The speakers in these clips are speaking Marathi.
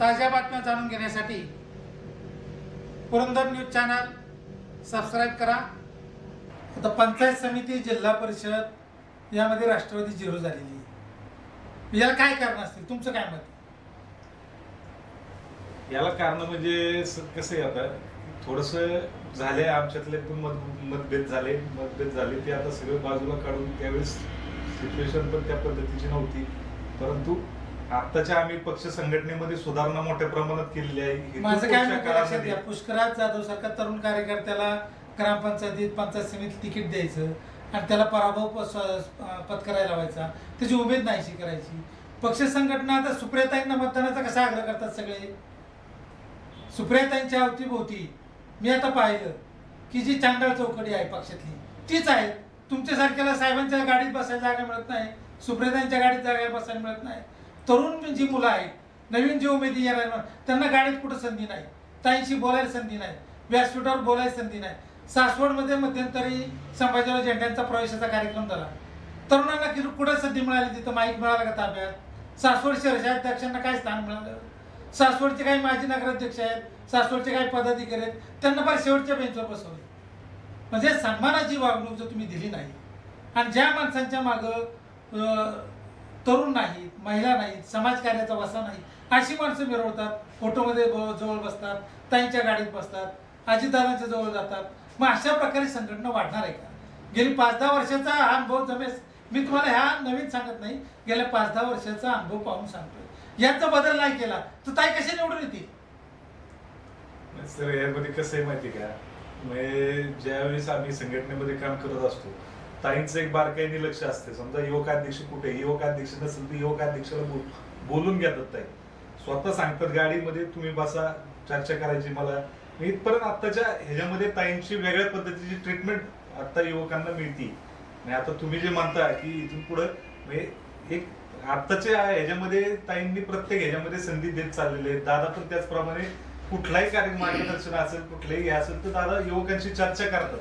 ताज्या बातम्या जाणून घेण्यासाठी पुरंदर न्यूज चॅनल सबस्क्राईब करा. आता पंचायत समिती जिल्हा परिषद यामध्ये राष्ट्रवादी झिरो झालेली आहे. याला काय कारण असतील? तुमचं काय मत? याला कारण म्हणजे स- कसं आहे आता? थोडस झाले आमच्यातले पण मत- मतभेद झाले. मतभेद झाले ते आता सगळं बाजूला काढून त्यावेळेस सिच्युएशन पण त्या पद्धतीची नव्हती. परंतु आत्ताच्या आम्ही पक्ष संघटनेमध्ये सुधारणा मोठ्या प्रमाणात केलेली आहे. माझं काय लक्षात घ्या. पुष्कराज जाधव सारखा तरुण कार्यकर्त्याला ग्रामपंचायतीत पंचायत समितीत तिकीट द्यायचं आणि त्याला पराभव पत्करायला लावायचा. त्याची उमेद नाहीशी करायची. पक्ष संघटना आता सुप्रियाताईंना मतदानाचा कसा आग्रह करतात सगळे? सुप्रियाताईंच्या अवतीभोवती मी आता पाहिलं की जी चांडाळ चौकडी आहे पक्षातली तीच आहे. तुमच्यासारख्याला साहेबांच्या गाडीत बसायला जागा मिळत नाही. सुप्रियाताईंच्या गाडीत जागा बसायला मिळत नाही. तरुण जी मुलं आहेत नवीन जी उमेदी येणार त्यांना गाडीत कुठं संधी नाही. ताईंशी बोलायला संधी नाही. व्यासपीठावर बोलायला संधी नाही. सासवडमध्ये मध्यंतरी संभाजीराव झेंड्यांचा प्रवेशाचा कार्यक्रम झाला. तरुणांना किती कुठं संधी मिळाली तिथं? माईक मिळाला का ताब्यात? सासवड शहराच्या अध्यक्षांना काय स्थान मिळालं? सासवडचे काही माजी नगराध्यक्ष आहेत सासवडचे काही पदाधिकारी आहेत त्यांना फार शेवटच्या बेंचवर बसवले. म्हणजे सन्मानाची वागणूक जर तुम्ही दिली नाही आणि ज्या माणसांच्या मागं तरुण नाहीत महिला नाहीत समाजकार्याचा वसा नाही अशी माणसं मिरवतात. फोटोमध्ये जवळ बसतात ताईंच्या गाडीत बसतात अजितदादांच्या जवळ जातात. मग अशा प्रकारे संघटना वाढणार आहे का? गेली पाच दहा वर्षाचा हा अनुभव जमेस. मी तुम्हाला ह्या नवीन सांगत नाही. गेल्या पाच दहा वर्षाचा अनुभव पाहून सांगतोय. याचा बदल नाही केला. तर ताई कशा निवडून येतील? सर यामध्ये कसं आहे माहिती का? म्हणजे ज्यावेळेस आम्ही संघटनेमध्ये काम करत असतो ताईंचं एक बारकाईने लक्ष असते. समजा युवकाध्यक्ष कुठे युवकाध्यक्ष नसेल तर युवकाध्यक्षाला बोल बोलून घेतात ताई. स्वतः सांगतात गाडीमध्ये तुम्ही बसा चर्चा करायची मला. मी इथपर्यंत आत्ताच्या ह्याच्यामध्ये ताईंची वेगळ्या पद्धतीची ट्रीटमेंट आता युवकांना मिळते. आणि आता तुम्ही जे म्हणता की इथून पुढं म्हणजे एक आत्ताच्या ह्याच्यामध्ये ताईंनी प्रत्येक ह्याच्यामध्ये संधी देत चाललेले आहेत. दादा पण त्याचप्रमाणे कुठलाही कार्य मार्गदर्शन असेल कुठलंही हे असेल तर दादा युवकांशी चर्चा करतात.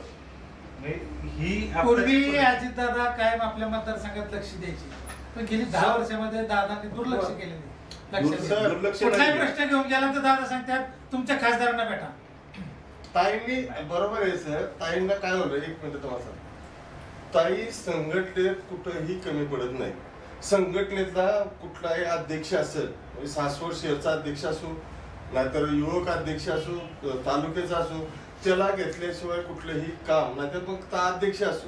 ही आत्ताची पूर्वी अजितदादा कायम आपल्या मतदारसंघात लक्ष द्यायचे. पण गेली दहा वर्षामध्ये दादांनी दुर्लक्ष केलेले कुठलाही. प्रश्न घेऊन गेला तर दादा सांगतात तुमच्या खासदारांना भेटा. ताईंनी बरोबर आहे सर. ताईंना काय होतं? एक मिनिट तुम्हाला सांगतो. ताई संघटनेत कुठंही कमी पडत नाही. संघटनेतला कुठलाही अध्यक्ष असेल म्हणजे सासवड शहरचा अध्यक्ष असो नाहीतर युवक अध्यक्ष असो तालुक्याचा असो त्याला घेतल्याशिवाय कुठलंही काम नाहीतर मग ता अध्यक्ष असो.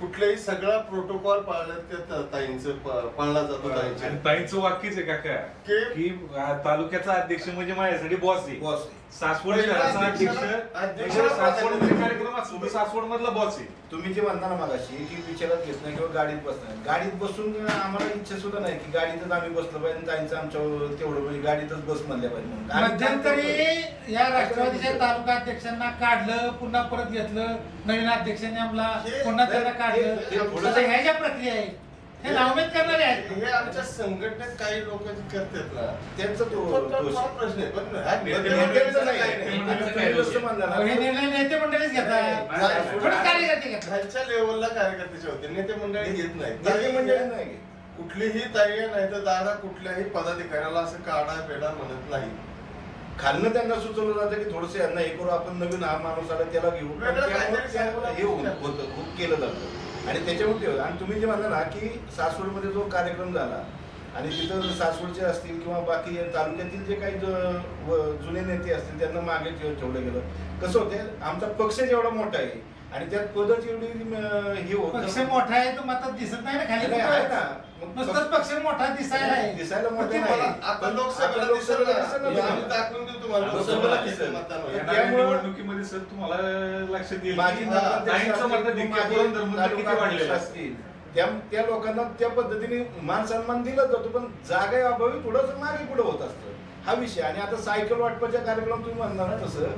कुठल्याही सगळा प्रोटोकॉल त्या ता- ताईंचं पाळला जातो आणि ताईंच्या. ताईंचं वाक्यच आहे काका की- तालुक्याचा अध्यक्ष म्हणजे माझ्यासाठी बॉस आहे. बॉस आहे. सासवड अध्यक्ष सासवड मधला बॉस आहे. तुम्ही जे म्हणता ना मगाशी की विचारात घेत नाही किंवा गाडीत बसणार गाडीत बसून आम्हाला इच्छा सुद्धा नाही की गाडीतच आम्ही बसलो पाहिजे आणि जायचं आमच्या तेवढं म्हणजे गाडीतच बस म्हणल्या पाहिजे मध्यंतरी या राष्ट्रवादीच्या तालुका अध्यक्षांना काढलं पुन्हा परत घेतलं. नवीन अध्यक्षांनी आपला हे- पुन्हा त्यांना काढलं. ह्या ज्या प्रक्रिया आहेत हे नावमेद करणारे आहेत. हे आमच्या संघटनेत काही लोक जे करतात ना त्यांचा तो दोष. आहे. प्रश्न आहे. पण हा नेते नेते मंडळीचं मंडळीचा नाही. नाही. तुम्ही जसं म्हणला ना, अहो, हे निर्णय नेते मंडळीच घेतात. नाही. थोडं कार्यकर्ते घेतात. खालच्या लेवलला कार्यकर्त्याचे होते. नेते मंडळी घेत नाही नेते मंडळी नाही घेत. कुठलीही ताई नाही तर दादा कुठल्याही पदाधिकाऱ्याला असं काढा पेढा म्हणत नाही. खालनं त्यांना सुचवलं जातं की थोडस यांना हे करू आपण नवीन हा माणूस आला त्याला घेऊ पण वेगळं काहीतरी हे होऊन होतं होत केलं जातं. आणि त्याच्यामुळे ते- आणि तुम्ही जे म्हणता ना की सासवडमध्ये जो कार्यक्रम झाला आणि तिथं सासवडचे असतील किंवा बाकी तालुक्यातील जे काही जुने नेते असतील त्यांना मागे ठेवलं गेलं. कसं होते आमचा पक्ष जेवढा मोठा आहे आणि त्यात पदच एवढी हे होत पक्ष मोठा आहे तो मतात दिसत नाही ना खाली आहे नुसतंच पक्ष मोठा दिसायला आहे. दिसायला मोठं नाही. आता लोकसभेला दिसेल ना. मी तुम्हाला. आम्ही दाखवून देऊ तुम्हाला. लोकसभेला लोकसभेला दिसेल. दिसेल. मतदान येणाऱ्या त्यामुळं- निवडणुकीमध्ये सर तुम्हाला लक्षात येईल माझी की असतील, माझी किती वाढलेलं असतील. त्या त्या लोकांना त्या पद्धतीने मान सन्मान दिला जातो पण जागा अभावी थोडंसं मागे पुढे होत असतं. हा विषय. आणि आता सायकल वाटपाच्या कार्यक्रम तुम्ही म्हणणार ना तसं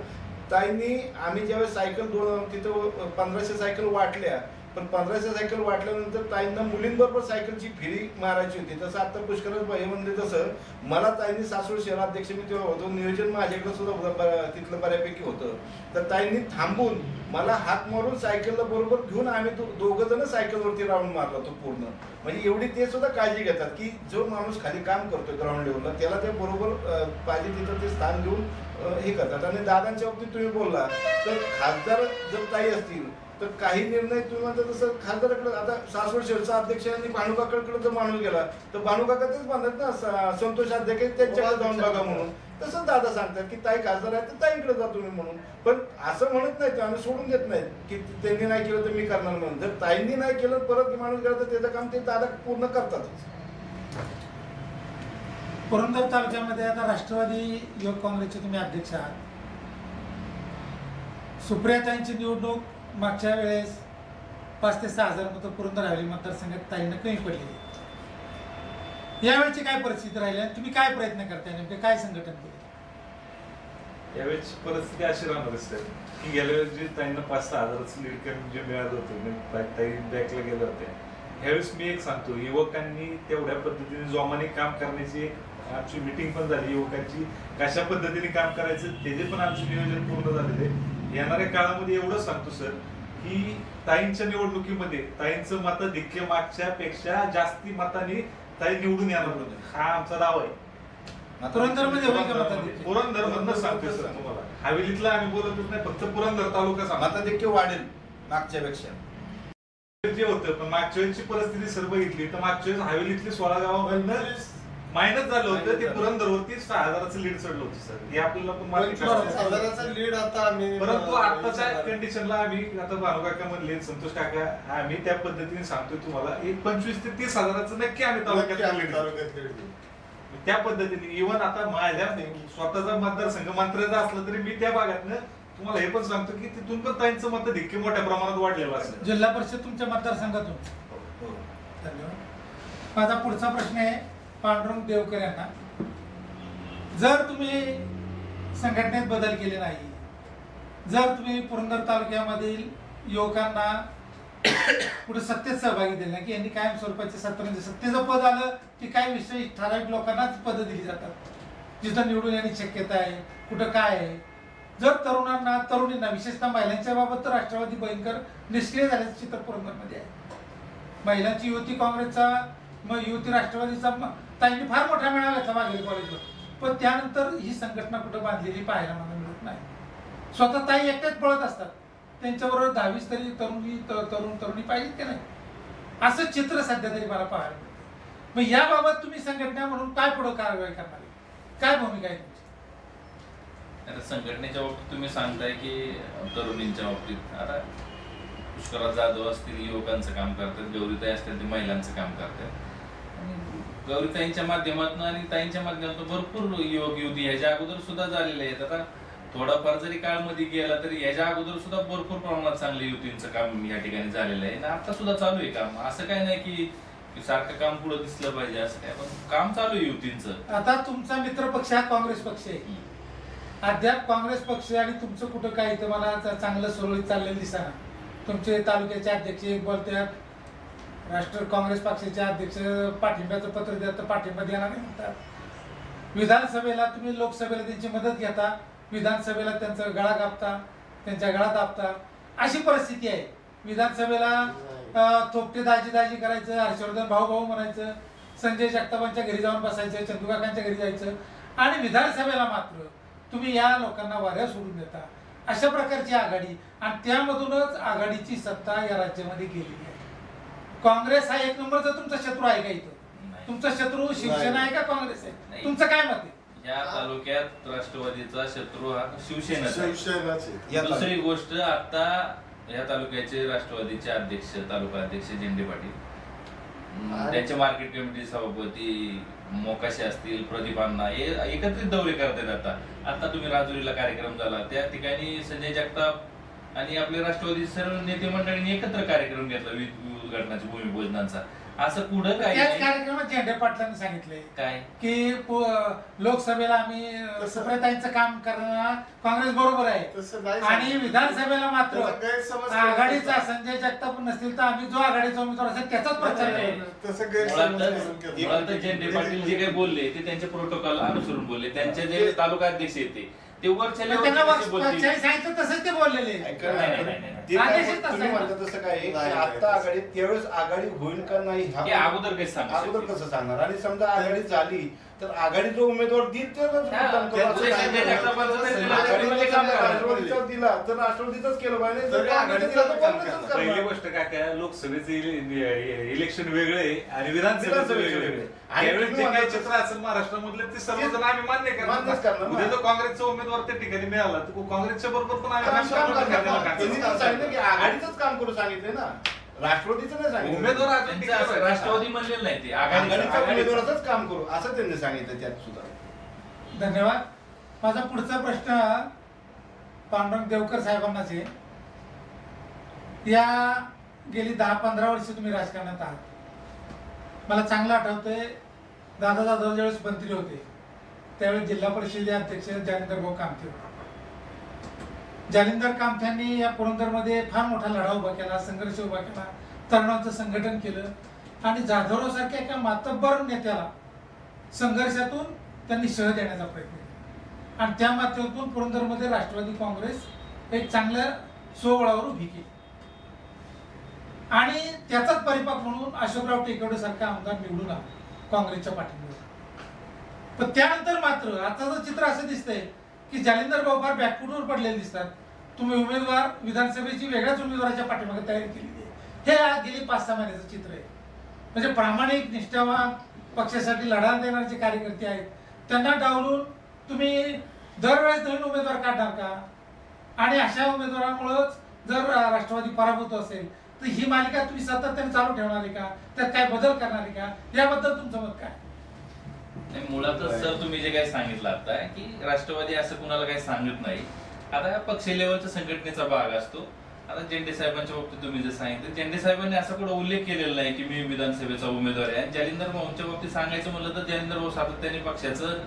ताईंनी आम्ही ज्यावेळेस सायकल दोन तिथं पंधराशे सायकल वाटल्या पण पंधराशे सायकल वाटल्यानंतर ताईंना मुलींबरोबर सायकलची फेरी मारायची होती. तसं आता पुष्करच भाई म्हणले तसं मला ताईंनी सासवड शहराध्यक्ष मी तेव्हा होतो नियोजन माझ्याकडे सुद्धा तिथलं बऱ्यापैकी होतं. तर ताईंनी थांबून मला हात मारून सायकलला बरोबर घेऊन आम्ही दोघं जण सायकलवरती राऊंड मारला होतो पूर्ण. म्हणजे एवढी ते सुद्धा काळजी घेतात की जो माणूस खाली काम करतोय ग्राउंड लेवलला त्याला ते बरोबर पाहिजे तिथं ते स्थान देऊन हे करतात. आणि दादांच्या बाबतीत तुम्ही बोलला तर खासदार जर ताई असतील तर काही निर्णय तुम्ही म्हणता तसं खासदाराकडे आता सासवड शहरचा अध्यक्ष आणि भानुकाकडे जर माणूस गेला तर भानुकाका तेच म्हणतात ना संतोष अध्यक्ष त्यांच्याकडे जाऊन बघा म्हणून. तसंच दादा सांगतात की ताई खासदार आहे तर ताईकडे जा तुम्ही म्हणून. पण असं म्हणत नाही आम्ही सोडून देत नाही की त्यांनी नाही केलं तर मी करणार म्हणून. जर ताईंनी नाही केलं परत माणूस गेला तर त्याचं काम ते दादा पूर्ण करतातच. पुरंदर तालुक्यामध्ये आता राष्ट्रवादी युवक काँग्रेसचे तुम्ही अध्यक्ष आहात. सुप्रियाताईंची निवडणूक मागच्या वेळेस पाच ते सहा हजार मतं पुरंदर हवेली मतदारसंघात ताईंना कमी पडलेली. यावेळची काय परिस्थिती राहिली? आणि तुम्ही काय प्रयत्न करताय? नेमके काय संघटन केले? यावेळेची परिस्थिती अशी राहणार असते. सर की गेल्या वेळेस जे ताईंना पाच सहा हजाराचं लीड करून जे मिळालं होतं म्हणजे ताई- बॅकला गेले होते ह्यावेळेस मी एक सांगतो युवकांनी तेवढ्या पद्धतीने जोमाने काम करण्याची एक आमची मिटिंग पण झाली. युवकांची कशा पद्धतीने काम करायचं त्याचे पण आमचे नियोजन पूर्ण झालेले येणाऱ्या काळामध्ये एवढं सांगतो सर की ताईंच्या निवडणुकीमध्ये ताईंचं मताधिक्य मागच्या पेक्षा जास्ती मताने ताई निवडून येणार हा आमचा दावा आहे. पुरंदरमध्ये होईल का मताधिक्य? पुरंदर मधनं सांगतोय सर तुम्हाला. हवेलीतला आम्ही बोलतच नाही फक्त पुरंदर तालुका सांगतो मताधिक्य वाढेल मागच्या पेक्षा जे होतं पण मागच्या वेळेची परिस्थिती सर बघितली तर मागच्या वेळेस हवेलीतली सोळा गावांमधनं मायनस झालं होतं ते पुरंदरवरती सहा हजाराचं लीड चढलं होतं सर हे आपल्याला पण मार्केट. हजाराचा लीड आता आम्ही परंतु आताच्या कंडिशनला आम्ही आता भानू काका म्हणले संतोष काका आम्ही त्या पद्धतीने सांगतोय तुम्हाला एक पंचवीस ते तीस हजाराचं नक्की आम्ही तालुक्यात देऊ. त्या पद्धतीने इव्हन आता माझ्या स्वतःचा मतदारसंघ मंत्र्याचा असला तरी मी त्या भागातनं तुम्हाला हे पण सांगतो की तिथून पण ताईंचं मत देखील मोठ्या प्रमाणात वाढलेलं असेल जिल्हा परिषद तुमच्या मतदारसंघातून. हो. धन्यवाद. माझा पुढचा प्रश्न आहे पांडुरंग देवकर यांना जर तुम्ही संघटनेत बदल केले नाही जर तुम्ही पुरंदर तालुक्यामधील युवकांना कुठे सत्तेत सहभागी दिले नाही की यांनी कायम स्वरूपाचे सत्ता म्हणजे सत्तेचं पद आलं की काही विषय ठराविक लोकांनाच पदं दिली जातात? जिथं निवडून येण्याची शक्यता आहे कुठं काय आहे? जर तरुणांना तरुणींना विशेषतः महिलांच्या बाबत तर राष्ट्रवादी भयंकर निष्क्रिय झाल्याचं चित्र पुरंदरमध्ये आहे. महिलांची युवती काँग्रेसचा मग युवती राष्ट्रवादीचा ताईंनी फार मोठा मिळाला घेतला मागेल कॉलेजवर पण त्यानंतर ही संघटना कुठं बांधलेली पाहायला मला मिळत नाही. स्वतः ताई एकट्याच पळत असतात. त्यांच्याबरोबर दहावीस तरी तरुणी तरुण तरुणी पाहिजेत की नाही? असं चित्र सध्या तरी मला पाहायला मिळतं. मग याबाबत तुम्ही संघटना म्हणून काय पुढे कारवाई करणार? काय भूमिका आहे आता संघटनेच्या बाबतीत तुम्ही सांगताय की तरुणींच्या बाबतीत आता पुष्करात जाधव असतील युवकांचं काम करतात गौरीताई असतील ते महिलांचं काम करतात. आणि गौरीताईंच्या माध्यमातून आणि ताईंच्या माध्यमातून भरपूर युवक युवती ह्याच्या अगोदर सुद्धा झालेले आहेत. आता थोडाफार जरी काळमध्ये गेला तरी ह्याच्या अगोदर सुद्धा भरपूर प्रमाणात चांगलं युवतींचं काम या ठिकाणी झालेलं आहे. आणि आता सुद्धा चालू आहे काम. असं काय नाही की सारखं काम पुढे दिसलं पाहिजे असं काय पण काम चालू आहे युवतींचं आता तुमचा मित्र पक्ष हा काँग्रेस पक्ष आहे. अद्याप काँग्रेस पक्ष आणि तुमचं कुठं काय इथं मला चांगलं सुरळीत चाललेलं दिसना. तुमचे तालुक्याचे अध्यक्ष एक बोलतात राष्ट्र काँग्रेस पक्षाचे अध्यक्ष पाठिंब्याचं पत्र द्या तर पाठिंबा देणार नाही म्हणतात विधानसभेला तुम्ही लोकसभेला त्यांची मदत घेता विधानसभेला त्यांचा गळा कापता त्यांच्या गळा दाबता अशी परिस्थिती आहे. विधानसभेला थोपटे दाजी दाजी करायचं हर्षवर्धन भाऊ भाऊ म्हणायचं संजय जगतापांच्या घरी जाऊन बसायचं चंदुकाकांच्या घरी जायचं आणि विधानसभेला मात्र तुम्ही या लोकांना वाऱ्या सोडून देता. अशा प्रकारची आघाडी आणि त्यामधूनच आघाडीची सत्ता या राज्यामध्ये गेलेली आहे. काँग्रेस हा एक नंबरचा तुमचा शत्रू आहे का इथं? नाही. तुमचा शत्रू शिवसेना आहे का काँग्रेस आहे? नाही. तुमचं काय मत आहे? या तालुक्यात राष्ट्रवादीचा शत्रू हा शिवसेनाच आहे. शिवसेनाचे. या दुसरी गोष्ट आता या तालुक्याचे राष्ट्रवादीचे अध्यक्ष तालुका अध्यक्ष झेंडे पाटील. अं, त्यांचे मार्केट कमिटी सभापती मोकाशे असतील प्रदीपांना हे एकत्रित दौरे करतात आता. आता तुम्ही राजुरीला कार्यक्रम झाला त्या ठिकाणी संजय जगताप आणि आपले राष्ट्रवादी सर्व नेते मंडळींनी एकत्र कार्यक्रम घेतला विविध विविध घटनाच्या भूमिपूजनांचा. असं पुढं त्याच नाही. कार्यक्रमात झेंडे पाटलांनी सांगितले. काय? की पु- लोकसभेला आम्ही सुप्रियाताईंचं काम करणार काँग्रेस बरोबर आहे. तसं नाही आणि सांगितलं. विधानसभेला मात्र गैरसमज आघाडीचा संजय जगताप नसतील तर आम्ही जो आघाडीचा उमेदवार असेल त्याचाच प्रचार नाही, करू. तसं गैरसमज करून पाटील जे काही बोलले ते त्यांचे प्रोटोकॉल अनुसरून बोलले. त्यांचे जे तालुका अध्यक्ष येते ते वरच्या पण त्यांना बोलतील पक्षाने सांगितलं तसंच ते बोललेले ऐका ना, नाही, नाही, नाही, नाही. ते काय आदेशच तुम्ही तसा आहे. म्हणता तसं काय आहे की नाही, नाही, आता. आघाडी त्यावेळेस आघाडी होईल का नाही हे अगोदर काही सांगू अगोदर शकत कसं सांगणार आणि समजा आघाडी झाली तर आघाडी जो उमेदवार. जगतापांचं तरी दिलं, दिला तर राष्ट्रवादीचाच केलं आघाडीचं दिला. पहिली. गोष्ट काय काय लोकसभेचे इले- इलेक्शन वेगळे आणि विधानसभेचं वेगळे जे काही चित्र असेल महाराष्ट्रामधले ते सर्वजण आम्ही मान्य करणार. उद्या जर काँग्रेसचा उमेदवार त्या ठिकाणी मिळाला तर काँग्रेसच्या बरोबर पण आम्ही सांगितलं की आघाडीचंच काम करू सांगितले ना. राष्ट्रवादीचं नाही सांगितलं. उमेदवार त्यांचं असं. राष्ट्रवादी म्हणलेलं नाही ते. आघाडी आघाडीच्या उमेदवाराचंच काम करू. असं त्यांनी सांगितलं त्यात सुद्धा. धन्यवाद. माझा पुढचा प्रश्न पांडुरंग देवकर साहेबांनाच आहे. या गेली दहा पंधरा वर्ष तुम्ही राजकारणात आहात. मला चांगलं आठवतंय दादा दादा ज्यावेळेस मंत्री होते त्यावेळेस जिल्हा परिषदेचे अध्यक्ष जालिंदर भाऊ कामते होते. जालिंदर कामथ्यांनी या पुरंदरमध्ये फार मोठा लढा उभा केला संघर्ष उभा केला तरुणांचं संघटन केलं. आणि जाधवराव सारख्या एका मातब्बर नेत्याला संघर्षातून त्यांनी शह देण्याचा प्रयत्न केला. आणि त्या माध्यमातून पुरंदरमध्ये राष्ट्रवादी काँग्रेस एक चांगल्या सोवळावर उभी केली. आणि त्याचाच परिपाक म्हणून अशोकराव टेकवडे सारखा आमदार निवडून आला काँग्रेसच्या पाठीमध्ये पण त्यानंतर मात्र आताचं चित्र असं दिसतंय की जालिंदर भाऊ फार बॅकफुटवर पडलेले दिसतात. तुम्ही उमेदवार विधानसभेची वेगळ्याच उमेदवाराच्या पाठीमागे तयारी केलेली आहे. हे आज गेली पाच सहा महिन्याचं चित्र आहे. म्हणजे प्रामाणिक निष्ठावान पक्षासाठी लढा देणारे जे कार्यकर्ते आहेत त्यांना डावलून तुम्ही दरवेळेस नवीन उमेदवार काढणार का? आणि अशा उमेदवारामुळंच जर राष्ट्रवादी पराभूत असेल तर ही मालिका तुम्ही सातत्याने चालू ठेवणार आहे का? त्यात काय बदल करणार आहे का? याबद्दल तुमचं मत काय? नाही, मुळातच सर तुम्ही जे काही सांगितलं आता की राष्ट्रवादी असं कुणाला काही सांगत नाही. आता हा पक्ष लेवलच्या संघटनेचा भाग असतो. आता झेंडे साहेबांच्या बाबतीत तुम्ही जे सांगितलं झेंडे साहेबांनी असा कुठं उल्लेख केलेला नाही की मी विधानसभेचा उमेदवार आहे. आणि जालिंदर भाऊंच्या बाबतीत सांगायचं म्हणलं तर जालिंदर भाऊ सातत्याने पक्षाचं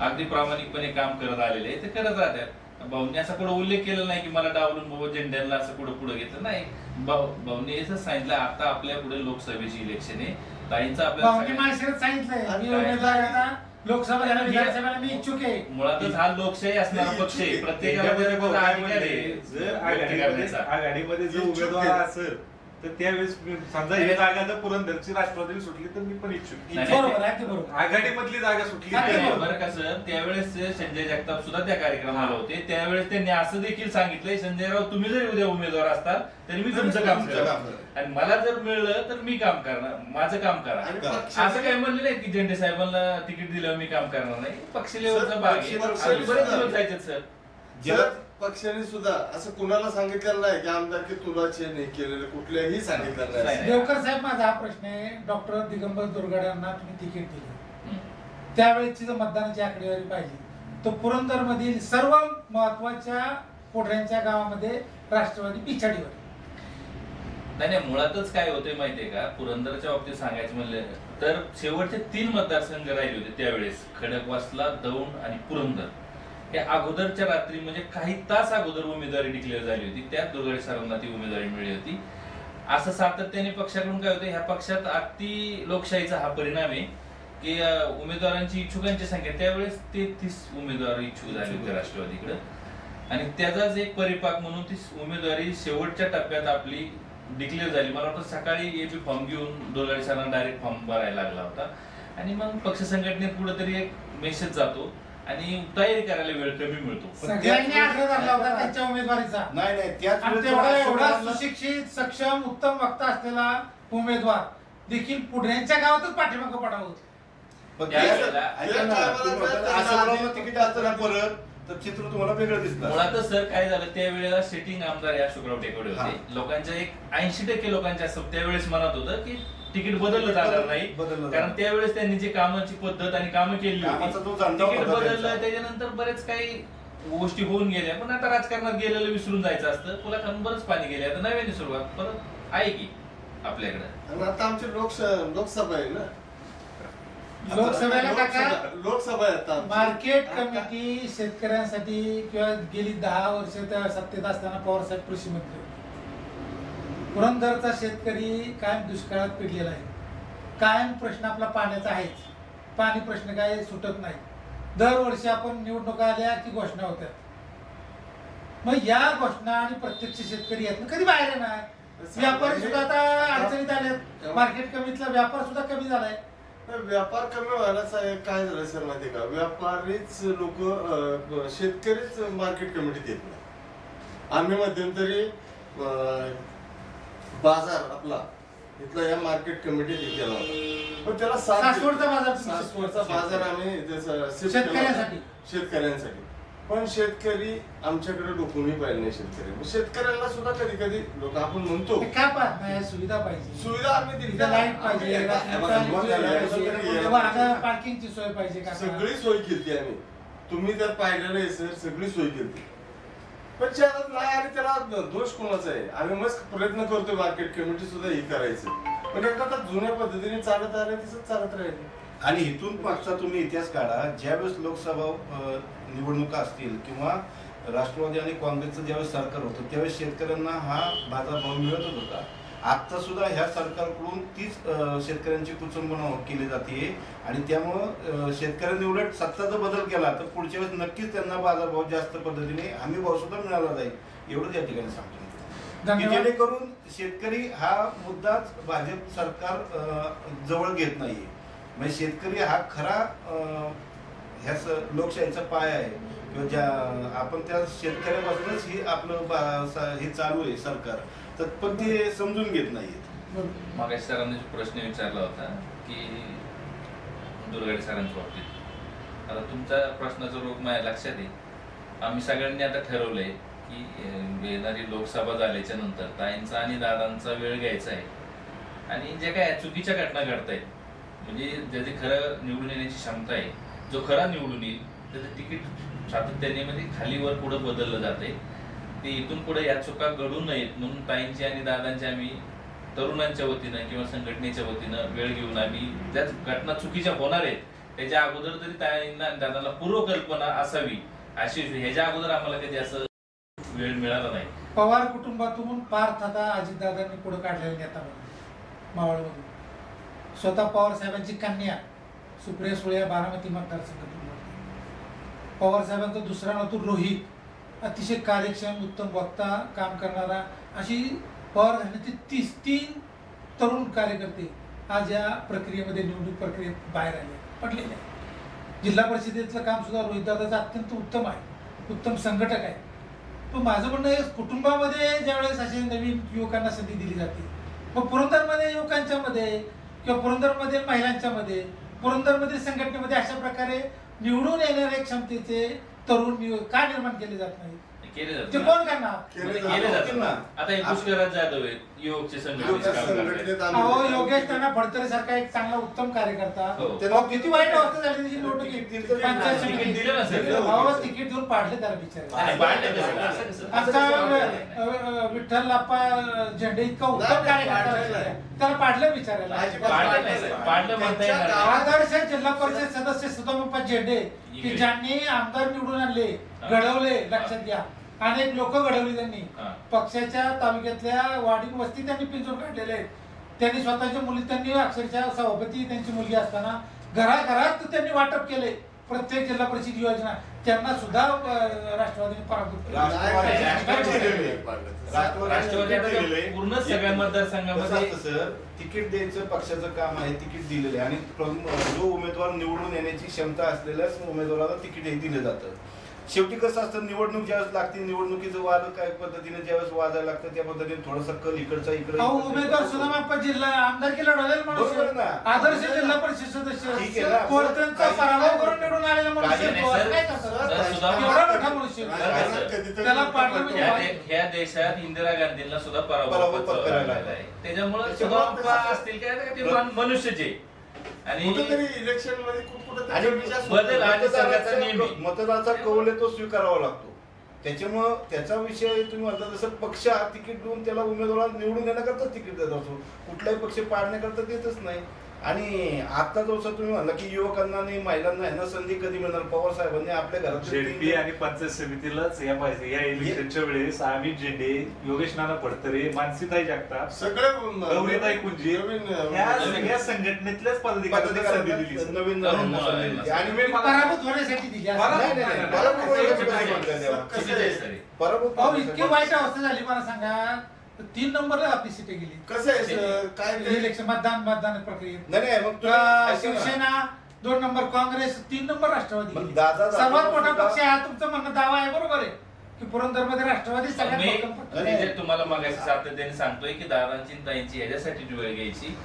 अगदी प्रामाणिकपणे काम करत आलेले आहे ते करत राहतात. भाऊंनी असा कुठं उल्लेख केलेला नाही की मला डावलून बाबा झेंड्यांना असं पुढे पुढे घेतलं. नाही भाऊ भाऊंनी असं सांगितलं आता आपल्या पुढे लोकसभेची इलेक्शन आहे. ताईंचं आपल्याला सांगितलंय आणि मी काय? उमेदवार आहे आता लोकसभेला विधानसभेला मी इच्छुक आहे मुळातच हा लोकशाही असणारा पक्ष आहे प्रत्येकाला त्याच्यामध्ये त्याचा काय अधिकार आहे जर व्यक्त आघाडीमध्ये करण्याचा. आघाडीमध्ये जर इच्छुक उमेदवार आहे. असेल तर त्यावेळेस मी- समजा ही जागा जर पुरंदरची राष्ट्रवादी सुटली तर मी पण इच्छुक आहे. नाही, नाही. बरोबर अगदी बरोबर आघाडीमधली जागा सुटली नाही, नाही, नाही. बरोबर. बरं का सर त्यावेळेस संजय जगताप सुद्धा त्या कार्यक्रमाला होते त्यावेळेस त्यांनी असं देखील सांगितलंय संजयराव तुम्ही जरी उद्या उमेदवार असताल तरी मी तुमचं काम तुमचं करेन काम करेन. आणि मला जर मिळलं तर मी काम करणार माझं काम करा. आणि का? पक्षाने- असं काही म्हणलं नाही की झेंडे साहेबांना तिकीट दिल्यावर मी काम करणार नाही. पक्ष लेवलचा भाग आहे. आम्ही बरेच दिवस जायचे सर. पक्षाने सुद्धा असं कुणाला सांगितलेलं नाही की आमदार की तुला चेन नाही केलेलं कुठल्याही सांगितलं नाही. देवकर साहेब माझा हा प्रश्न आहे. डॉक्टर दिगंबर दुर्गाडे यांना तुम्ही तिकीट दिलं. त्यावेळेची जर मतदानाची आकडेवारी पाहिली तर पुरंदर मधील सर्व महत्त्वाच्या पोढऱ्यांच्या गावामध्ये राष्ट्रवादी पिछाडीवर आहे. नाही नाही मुळातच काय होते माहितीये का? पुरंदरच्या बाबतीत सांगायचं म्हणलं तर शेवटचे तीन मतदारसंघ राहिले होते त्यावेळेस खडकवासला दौंड आणि पुरंदर. हे अगोदरच्या रात्री म्हणजे काही तास अगोदर उमेदवारी डिक्लेअर झाली होती. त्यात दुर्गाडे सरांना ती उमेदवारी मिळली होती. असं सातत्याने पक्षाकडून काय होतं ह्या पक्षात अति लोकशाहीचा हा परिणाम आहे की उमेदवारांची इच्छुकांची संख्या. त्यावेळेस तेहतीस उमेदवार इच्छुक झाले होते राष्ट्रवादीकडे. आणि त्याचाच एक परिपाक म्हणून ती उमेदवारी शेवटच्या टप्प्यात आपली डिक्लेअर झाली. मला वाटतं सकाळी एपी फॉर्म घेऊन दोलाडी सरांना डायरेक्ट फॉर्म भरायला लागला होता. आणि मग पक्ष संघटनेत कुठेतरी एक मेसेज जातो आणि तयारी करायला वेळ कमी मिळतो. सगळ्यांनी आग्रह धरला होता त्यांच्या उमेदवारीचा. नाही नाही त्याच आणि वेळेस तेवढा एवढा सुशिक्षित सक्षम उत्तम वक्ता असलेला उमेदवार देखील पुढऱ्यांच्या गावातच पाठीमागं पडावं. होतं. पण त्या त्या- वेळेला- ऐका ना, तुम्ही म्हणता अशोकरावला तिकीट असतं ना परत तर चित्र तुम्हाला वेगळं दिसणार मुळातच सर काय झालं त्यावेळेला सेटिंग आमदार हे अशोकराव टेकवडे होते. लोकांच्या एक ऐंशी टक्के लोकांच्या असं त्यावेळेस मनात होतं की तिकीट बदललं जाणार नाही. बदललं कारण. त्यावेळेस त्यांनी जी कामाची पद्धत आणि कामं केली कामाचा होती जो जाणता तिकीट होता बदललं त्यांचा. त्याच्यानंतर बरेच काही गोष्टी होऊन गेल्या. पण आता राजकारणात गेलेलं विसरून जायचं असतं. तुला खाऊन बरंच पाणी गेले आता नव्याने सुरुवात. परत आहे की आपल्याकडे? आणि आता आमची लोकस लोकसभा आहे ना. लोकसभेला काका लोकसभा-. मार्केट कमिटी शेतकऱ्यांसाठी किंवा गेली दहा वर्ष त्या सत्तेत असताना पवारसाहेब कृषी मंत्री. होते. पुरंदरचा शेतकरी कायम दुष्काळात पिडलेला आहे. कायम प्रश्न आपला पाण्याचा आहेच. पाणी प्रश्न काय सुटत नाही. दरवर्षी आपण निवडणुका आल्या की घोषणा होत्या. मग या घोषणा आणि प्रत्यक्ष शेतकरी आहेत. कधी बाहेर येणार? व्यापारी सुद्धा आता अडचणीत आले मार्केट कमिटीतला व्यापार सुद्धा कमी झालाय. व्यापार कमी व्हायला काय झालं सर माहिती का व्यापारीच लोक शेतकरीच मार्केट कमिटीत येत नाही आम्ही मध्यंतरी अं, बाजार आपला इथला या मार्केट कमिटीत हे केला होता पण त्याला साथ दिली. सासवडचा बाजार तुम्ही सासवडचा बाजार आम्ही इथे स- shift केला होता. शेतकऱ्यांसाठी. शेतकऱ्यांसाठी पण शेतकरी आमच्याकडे डोकूनही पाहिजे नाही शेतकरी. मग शेतकऱ्यांना सुद्धा कधी कधी लोक आपण म्हणतो ते का पाहत नाही सुविधा पाहिजे. सुविधा आम्ही दिली. लाइट पाहिजे पाहिजे, पार्किंगची सोय पाहिजे का? सगळी सोय केली आम्ही. तुम्ही जर पाहिलेलं आहे सर सगळी सोय केली पण त्याला नाही आणि त्याला दोष कोणाचा आहे? आम्ही मस्त प्रयत्न करतोय मार्केट कमिटी सुद्धा हे करायचं. पण एकदा आता जुन्या पद्धतीने चालत आलं तसंच चालत राहील. आणि इथून मागचा तुम्ही इतिहास काढा. ज्यावेळेस लोकसभा अ, निवडणुका असतील किंवा राष्ट्रवादी आणि काँग्रेसचं ज्यावेळेस सरकार होतं त्यावेळेस शेतकऱ्यांना हा बाजारभाव मिळतच होता. आता सुद्धा ह्या सरकारकडून तीच शेतकऱ्यांची कुचंबना केली जाते आणि त्यामुळं शेतकऱ्यांनी उलट सत्ताचा बदल केला तर पुढच्या वेळेस नक्कीच त्यांना बाजारभाव जास्त पद्धतीने हमी भाव सुद्धा मिळाला जाईल एवढंच या ठिकाणी सांगतो जेणेकरून शेतकरी हा मुद्दाच भाजप सरकार जवळ घेत नाहीये. म्हणजे शेतकरी हा खरा अ, ह्या स- लोकशाहीचा पाय आहे. किंवा ज्या आपण त्या शेतकऱ्यापासूनच हे आपलं हे चालू आहे सरकार. तर पण ते समजून घेत नाहीत. मागाशी सरांनी जो प्रश्न विचारला होता की दुर्गाडी सरांच्या बाबतीत. आता तुमच्या प्रश्नाचं रोग माझ्या लक्षात आहे. आम्ही सगळ्यांनी आता ठरवलंय की येणारी लोकसभा झाल्याच्यानंतर ताईंचा आणि दादांचा वेळ घ्यायचा आहे. आणि जे काय चुकीच्या घटना घडतायत म्हणजे ज्याची खरं निवडून येण्याची क्षमता आहे जो खरा निवडून येईल त्याचं तिकीट सातत्याने म्हणजे खालीवर पुढे बदललं जाते ते इथून पुढे या चुका घडू नयेत म्हणून ताईंची आणि दादांची आम्ही तरुणांच्या वतीनं किंवा संघटनेच्या वतीनं वेळ घेऊन आम्ही ज्या घटना चुकीच्या होणार आहेत त्याच्या अगोदर तरी ताईंना दादाला दादांना पूर्वकल्पना असावी अशी ह्याच्या अगोदर आम्हाला कधी असं वेळ मिळाला नाही. पवार कुटुंबातून पार्थ आता अजितदादांनी पुढे काढलेल्या नेता म्हणून मावळमधून. स्वतः पवार साहेबांची कन्या. सुप्रिया सुळे या बारामती मतदारसंघातून लढली. पवार दुसरा नातू रोहित. अतिशय कार्यक्षम उत्तम वक्ता काम करणारा अशी पवार घराण्याचे तीस तीन तरुण कार्यकर्ते आज या प्रक्रियेमध्ये निवडणूक प्रक्रियेत बाहेर आले पडलेले आहे जिल्हा परिषदेचं काम सुद्धा रोहितदादाचं अत्यंत उत्तम आहे उत्तम संघटक आहे. पण माझं म्हणणं आहे कुटुंबामध्ये ज्यावेळेस असे नवीन युवकांना संधी दिली जाते मग पुरंदरमध्ये युवकांच्यामध्ये किंवा पुरंदरमध्ये महिलांच्यामध्ये मध्ये पुरंदरमधील संघटनेमध्ये अशा प्रकारे निवडून येणारे क्षमतेचे तरुण का निर्माण केले जात नाही केले ते जाते कोण करणार? केले केले जाते जातात ना. आता हे पुष्कराज जाधव आहेत. युवकचे काम करतायत. अहो योगेश त्यांना फडतरे सारखा एक चांगला उत्तम कार्यकर्ता हो. त्यांना अहो, किती वाईट अवस्था झाली त्याची निवडणुकीत पंचायत तिकीट समितीत. दिलं नसेल. अहो, तिकीट देऊन पाडले त्याला बिचारे नाही, पाडलं कसं? असं कसं? आमचा असं कसं? अ, अ, विठ्ठल लाप्पा झेंडे इतका उत्तम नाही, कार्यकर्ता पाडलेलं आहे. आहे. त्याला पाडलं बिचारायला अजिबात पाडलं नाही, साहेब. पाडलं म्हणता येणार त्यांच्या नाही. गावात- आदर्श जिल्हा परिषद सदस्य सुदामप्पा झेंडे की. ज्यांनी आमदार निवडून आणले हा. घडवले लक्षात घ्या अनेक लोक घडवली त्यांनी हा. पक्षाच्या तालुक्यातल्या वाढीव वस्ती त्यांनी पिंजून काढलेले आहेत त्यांनी स्वतःच्या मुली त्यांनी अक्षरशः सभापती त्यांची मुलगी असताना घराघरात त्यांनी वाटप केले प्रत्येक जिल्हा परिषद योजना त्यांना सुद्धा अ, राष्ट्रवादीने पराभूत केले. राष्ट्रवादी- आहे. पूर्ण सगळ्या मतदारसंघामध्ये कसं असतं सर तिकीट द्यायचं पक्षाचं काम आहे तिकीट दिलेलं आहे आणि प्रम- जो उमेदवार निवडून येण्याची क्षमता असलेल्याच उमेदवाराला तिकीट हे दिलं जातं शेवटी कसं असतं निवडणूक ज्यावेळेस लागते निवडणुकीचं वाद काय पद्धतीने ज्यावेळेस वाजायला लागतं त्या पद्धतीने थोडासा कल इकडचा इकडे अहो उमेदवार सुदामाप्पा जिल्हा आमदारकी लढवलेला बरोबर आहे. मनुष्य ना. आदर्श जिल्हा परिषद सदस्य. ठीक आहे ना. कोळत्यांचा काही- पराभव करून निवडून आलेला मनुष्य काही नाही, तो सर. काय सर, करतात? तर सुद्धा- एवढा मोठा मनुष्य नाही, नाही, कधीतरी त्याला दे- देशात इंदिरा गांधींना सुद्धा पराभव पराभव पत्करावा पत्करायला लागला आहे. त्याच्यामुळे त्याच्यामुळे सुद्धा कसं- असतील काय? तर ते मान- मनुष्यचे. आणि कुठेतरी इलेक्शनमध्ये आणि बदल. आणि सरकारचा. मतदाराचा कौल आहे तो स्वीकारावा लागतो त्याच्यामुळं त्याचा विषय तुम्ही म्हणता जसं पक्ष हा तिकीट देऊन त्याला उमेदवाराला निवडून देण्याकरता तिकीट देत असतो कुठलाही पक्ष पाडण्याकरता देतच नाही आणि आता जसं तुम्ही म्हणला की युवकांना आणि महिलांना आहे ना संधी कधी मिळणार पवार साहेबांनी आपल्या घरात जेडपी आणि पंचायत समितीलाच या पाहिजे या इलेक्शनच्या वेळेस आम्ही जेडे योगेश नाना फडतरे मानसीताई जगताप सगळे गौरीताई कुंजी या. सगळ्या संघटनेतल्याच पदाधिकाऱ्यांना संधी दिली सर. नवीन संधी दिली. आणि मी पराभूत होण्यासाठी दिली असं. मला- नाही, नाही, नाही. पराभूत? कसं आहे? सर हे. अहो इतकी वाईट अवस्था झाली मला सांगा तीन नंबरला आपली सीट गेली कसं आहे सर काय ते- इलेक्शन मतदान मतदान प्रक्रियेत नाही नाही मग तुम्ही अं, ऐका ना. शिवसेना दोन नंबर काँग्रेस तीन नंबर राष्ट्रवादी मग गेली. दादा- दादा सर्वात मोठा सुद्धा- पक्ष आहे हा तुमचं म्हणणं दावा आहे बरोबर आहे की पुरंदरमध्ये राष्ट्रवादी सगळ्यात मी भक्कम पक्ष मी आहे. जे तुम्हाला मागायचं सातत्याने सांगतोय की दादांची आणि ताईंची ह्याच्यासाठी वेळ घ्यायची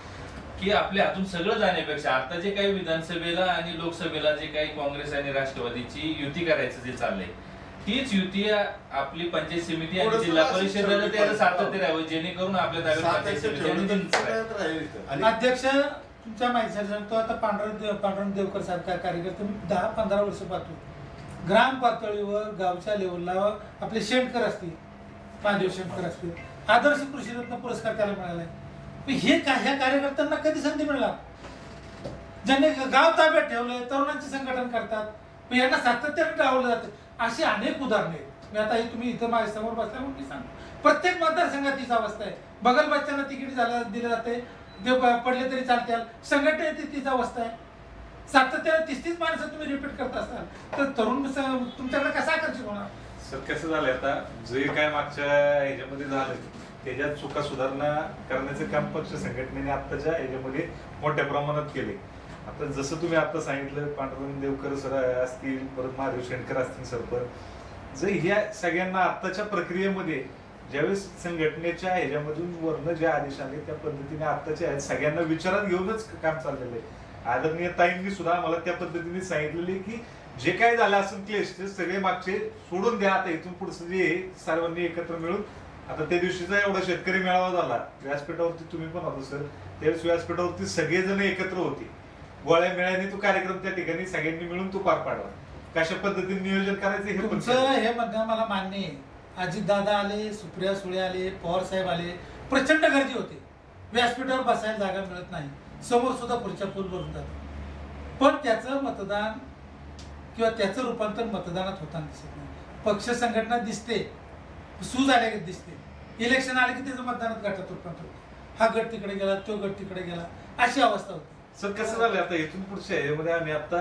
की आपल्या हातून सगळं जाण्यापेक्षा आता जे काही विधानसभेला आणि लोकसभेला जे काही काँग्रेस आणि राष्ट्रवादीची युती करायचं जे चाललंय तीच युती आपली पंचायत समिती आणि जिल्हा परिषदेला ठेवली त्याला. सातत्य राहावं जेणेकरून आपल्या ताब्यात पंचायत सातत्य समिती आणि ठेवलं तर जिल्हा आहे. सगळ्यात राहील इथं. आणि अध्यक्ष तुमच्या माहितीसाठी सांगतो आता पांडुरंग देव पांडुरंग देवकर सारखा कार्यकर्ता मी दहा पंधरा वर्ष पाहतो ग्राम पातळीवर गावच्या लेवलला आपले शेणकर असतील महादेव शेणकर असतील आदर्श कृषीरत्न पुरस्कार त्याला मिळालाय पण हे का ह्या कार्यकर्त्यांना कधी संधी मिळणार ज्यांनी गाव ताब्यात ठेवलंय तरुणांचे संघटन करतात मग यांना सातत्याने डावलं जातं. अशी अनेक उदाहरणे आहेत. मी आता हे तुम्ही इथं माझ्यासमोर बसल्या मी सांगतो. प्रत्येक मतदारसंघात तीच अवस्था आहे. बगल बच्चांना तिकीट झालं दिलं जाते. जे पडले तरी चालतील. संघटनेत तीच अवस्था आहे. सातत्याने तीस तीस माणसं तुम्ही रिपीट करत असाल तर तरुण तुमच्याकडे कसा आकर्षित होणार? सर कसं झालंय आता? जे काय मागच्या ह्याच्यामध्ये झालं त्याच्यात चुका सुधारणा करण्याचं काम पक्ष संघटनेने आत्ताच्या ह्याच्यामध्ये मोठ्या प्रमाणात केले आता जसं तुम्ही आता सांगितलं पांडुरंग देवकर सर असतील परत महादेव शेणकर असतील सरपंच जे ह्या सगळ्यांना आत्ताच्या प्रक्रियेमध्ये ज्यावेळेस संघटनेच्या ह्याच्यामधून वर्ण जे आदेश आले त्या पद्धतीने आत्ताच्या सगळ्यांना विचारात घेऊनच काम चाललेलं आहे. आदरणीय ताईंनी सुद्धा मला त्या पद्धतीने सांगितलेले की जे काय झालं असून क्लेश ते सगळे मागचे सोडून द्या आता इथून पुढचं जे सर्वांनी एकत्र मिळून. आता त्या दिवशीचा एवढा शेतकरी मेळावा झाला. व्यासपीठावरती तुम्ही पण होता सर. त्यावेळेस व्यासपीठावरती सगळेजण एकत्र होते. गोळ्या मेळ्याने तो कार्यक्रम त्या ठिकाणी सगळ्यांनी मिळून तो पार पाडला कशा पद्धतीने नियोजन करायचं हे पण तुमचं हे म्हणणं मला मान्य आहे. अजित दादा आले सुप्रिया सुळे आले पवार साहेब आले प्रचंड गर्दी होते. व्यासपीठावर बसायला जागा मिळत नाही. समोर सुद्धा खुर्च्या फुल भरून जातात पण त्याचं मतदान किंवा त्याचं रूपांतर मतदानात होताना दिसत नाही. पक्ष संघटना दिसते. सूज आल्या दिसते. इलेक्शन आले की त्याचं मतदानात गटात रूपांतर होतं. हा गट तिकडे गेला तो गट तिकडे गेला. अशी अवस्था होती. सर कसं झालं आता इथून पुढच्या ह्याच्यामध्ये आम्ही आता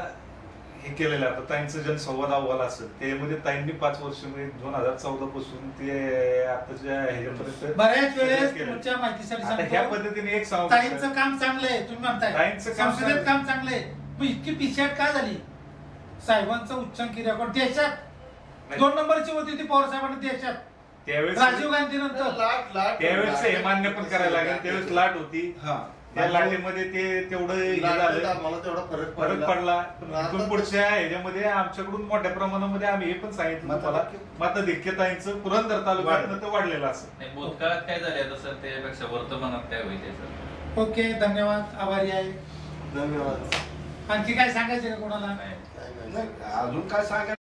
हे केलेलं आहे. आता ताईंचं जनसंवाद अहवाल असेल त्यामध्ये ताईंनी पाच वर्ष म्हणजे दोन हजार चौदा पासून ते आताच्या ह्याच्यापर्यंत बऱ्याच वेळेस केलं. तुमच्या माहितीसाठी आता ह्या सांगतो पद्धतीने एक सांगू ताईंचं काम चांगलं आहे तुम्ही म्हणताय. ताईंचं काम संसदेत चांगलं. काम चांगलं आहे मग इतकी पिछाट का झाली? साहेबांचं उच्चांकी रेकॉर्ड देशात? नाही. दोन नंबरची होती ती पवार साहेबांनी देशात. त्यावेळेस राजीव गांधी नंतर लाट लाट त्यावेळेस हे मान्य पण करायला लागेल. त्यावेळेस लाट होती. हा. त्या ते तेवढं हे लाटेत झालं. मला तेवढा फरक फरक पडला. पण आता इथून पुढच्या ह्याच्यामध्ये आमच्याकडून मोठ्या प्रमाणामध्ये आम्ही हे पण सांगितलं तुम्हाला मताधिक्यताईंचं पुरंदर तालुक्यात तर वाढलेलं असं. नाही भूतकाळात काय झाले आता सर? त्यापेक्षा वर्तमानात काय होईल सर ओके धन्यवाद. आभारी आहे. धन्यवाद. आणखी काय सांगायचं कोणाला? नाही. नाही, अजून काय सांगा